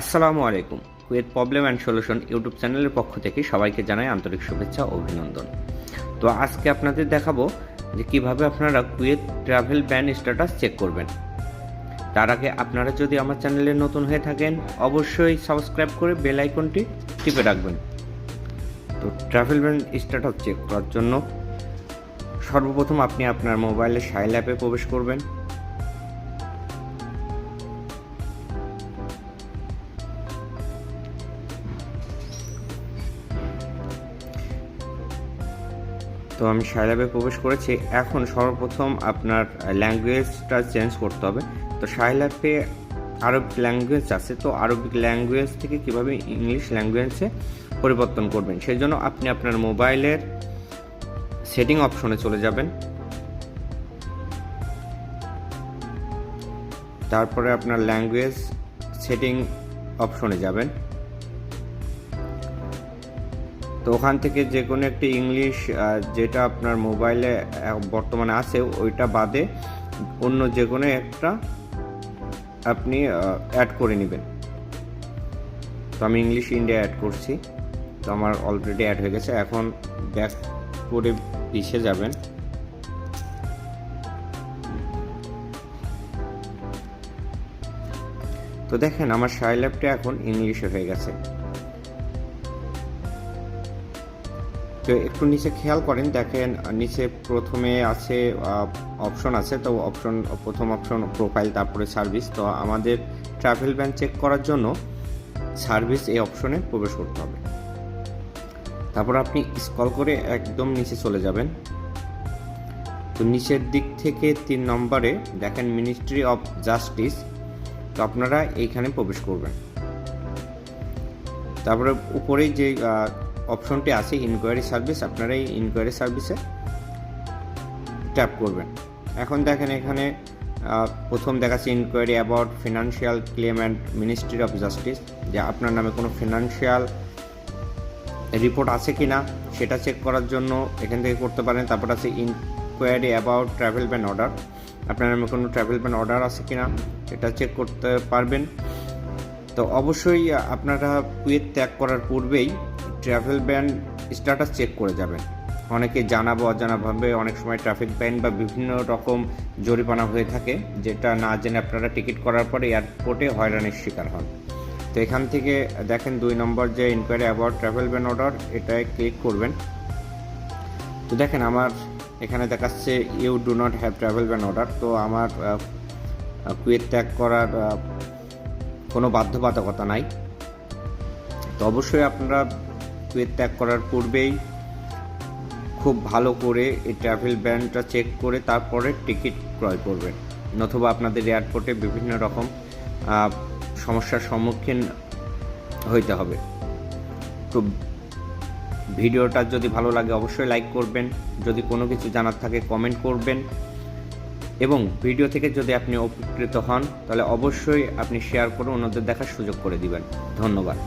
আসসালামু আলাইকুম। Kuwait problem and solution YouTube চ্যানেলের পক্ষ থেকে সবাইকে জানাই আন্তরিক শুভেচ্ছা ও অভিনন্দন। তো আজকে আপনাদের দেখাবো যে কীভাবে আপনারা Kuwait travel ban status check করবেন। তার আগে আপনারা যদি আমার চ্যানেলে নতুন হয়ে থাকেন, অবশ্যই সাবস্ক্রাইব করে বেল আইকনটি টিপে রাখবেন। তো ট্রাভেল ব্যান স্ট্যাটাস চেক করার জন্য সর্বপ্রথম আপনি আপনার মোবাইলে সাইল অ্যাপে প্রবেশ করবেন। তো আমি সাইলাবে প্রবেশ করেছি। এখন সর্বপ্রথম আপনার ল্যাঙ্গুয়েজটা চেঞ্জ করতে হবে। তো সাইলাপে আরব ল্যাঙ্গুয়েজ আছে। তো আরবিক ল্যাঙ্গুয়েজ থেকে কীভাবে ইংলিশ ল্যাঙ্গুয়েজে পরিবর্তন করবেন? সেই জন্য আপনি আপনার মোবাইলের সেটিং অপশনে চলে যাবেন। তারপরে আপনার ল্যাঙ্গুয়েজ সেটিং অপশনে যাবেন। তো ওখান থেকে যে কোনো একটি ইংলিশ যেটা আপনার মোবাইলে বর্তমানে আছে, ওইটা বাদে অন্য যে কোনো একটা আপনি অ্যাড করে নেবেন। তো আমি ইংলিশ ইন্ডিয়া অ্যাড করছি। তো আমার অলরেডি অ্যাড হয়ে গেছে। এখন ব্যাক করে পিছিয়ে যাবেন। তো দেখেন, আমার সাইল অ্যাপটা এখন ইংলিশে হয়ে গেছে। তো একটু নিচে খেয়াল করেন, দেখেন নিচে প্রথমে আছে অপশন আছে, তো অপশন প্রথম অপশন প্রোফাইল তারপরে সার্ভিস তো আমাদের ট্রাভেল ব্যান চেক করার জন্য সার্ভিস এই অপশনে প্রবেশ করতে হবে। তারপর আপনি স্কল করে একদম নিচে চলে যাবেন। তো নিচের দিক থেকে তিন নম্বরে দেখেন মিনিস্ট্রি অফ জাস্টিস তো আপনারা এইখানে প্রবেশ করবেন। তারপরে উপরেই যে অপশনটি আছে ইনকোয়ারি সার্ভিস আপনারা এই ইনকোয়ারি সার্ভিসে ট্যাপ করবেন। এখন দেখেন এখানে প্রথম দেখাচ্ছে inquiry about financial claim and ministry of justice যে আপনার নামে কোনো ফিনান্সিয়াল রিপোর্ট আছে কি না সেটা চেক করার জন্য এখান থেকে করতে পারেন। তারপর আছে inquiry about travel ban order আপনার নামে কোনো ট্রাভেল ব্যান অর্ডার আছে কি না সেটা চেক করতে পারবেন। তো অবশ্যই আপনারা কুয়েত ত্যাগ করার পূর্বেই ট্রাভেল ব্যান স্ট্যাটাস চেক করে যাবেন। অনেকে জানাব অজানাভাবে অনেক সময় ট্রাফিক ব্যান বা বিভিন্ন রকম জরিমানা হয়ে থাকে, যেটা না জেনে আপনারা টিকিট করার পরে এয়ারপোর্টে হয়রানির শিকার হন। তো এখান থেকে দেখেন দুই নম্বর যে inquiry about travel ban order এটায় ক্লিক করবেন। তো দেখেন আমার এখানে দেখাচ্ছে you do not have travel ban order তো আমার কুয়েত ত্যাগ করার কোনো বাধ্যবাধকতা নাই। তো অবশ্যই আপনারা কুয়েত ত্যাগ করার পূর্বেই খুব ভালো করে এই ট্রাভেল ব্যানটা চেক করে তারপরে টিকিট ক্রয় করবেন। নতুবা আপনাদের এয়ারপোর্টে বিভিন্ন রকম সমস্যার সম্মুখীন হইতে হবে। তো ভিডিওটা যদি ভালো লাগে অবশ্যই লাইক করবেন, যদি কোনো কিছু জানার থাকে কমেন্ট করবেন। এবং ভিডিও থেকে যদি আপনি উপকৃত হন, তাহলে অবশ্যই আপনি শেয়ার করে অন্যদের দেখার সুযোগ করে দিবেন। ধন্যবাদ।